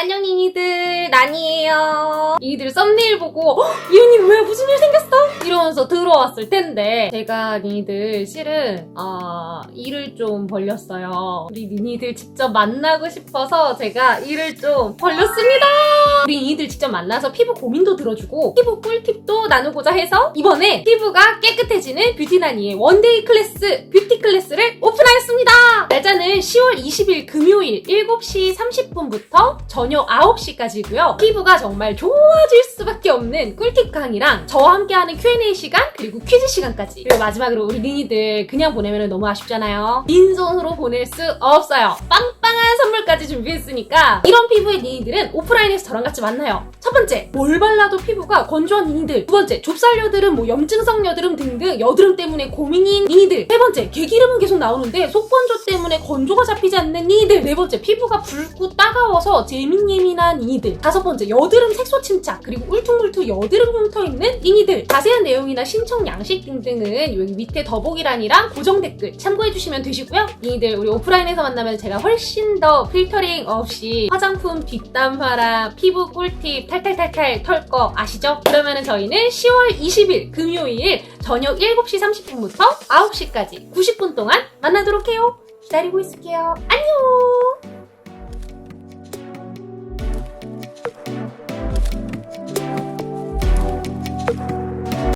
안녕 니니들. 난이에요. 니니들 썸네일 보고 "헉, 이은님 왜 무슨 일 생겼어? 이러면서 들어왔을 텐데 제가 니니들 실은 어, 일을 좀 벌렸어요. 우리 니니들 직접 만나고 싶어서 제가 일을 좀 벌렸습니다. 우리 니니들 직접 만나서 피부 고민도 들어주고 피부 꿀팁도 나누고자 해서 이번에 피부가 깨끗해지는 뷰티나니의 원데이 클래스 뷰티 클래스를 오픈하였습니다 날짜는 10월 20일 금요일 7시 30분부터 저녁 9시까지고요. 피부가 정말 좋아질 수밖에 없는 꿀팁 강의랑 저와 함께하는 Q&A 시간 그리고 퀴즈 시간까지 그리고 마지막으로 우리 니니들 그냥 보내면 너무 아쉽잖아요. 빈손으로 보낼 수 없어요. 빵빵한 선물까지 준비했으니까 이런 피부의 니니들은 오프라인에서 저랑 같이 만나요. 첫 번째 뭘 발라도 피부가 건조한 니니들 두 번째 좁쌀 여드름 뭐 염증성 여드름 등등 여드름 때문에 고민인 니니들 세 번째 개기름은 계속 나오는데 속건조 때문에 건조가 잡히지 않는 니들 네 번째 피부가 붉고 따가워서 재민예민한 니들 다섯 번째 여드름 색소 침착 그리고 울퉁 불퉁 여드름 흉터 있는 니들 자세한 내용이나 신청 양식 등등은 여기 밑에 더보기란이랑 고정 댓글 참고해주시면 되시고요 니들 우리 오프라인에서 만나면 제가 훨씬 더 필터링 없이 화장품 뒷담 화랑 피부 꿀팁 탈탈탈탈 털 거 아시죠? 그러면은 저희는 10월 20일 금요일 저녁 7시 30분부터 9시까지 90분 동안 만나도록 해요. 기다리고 있을게요. 안녕!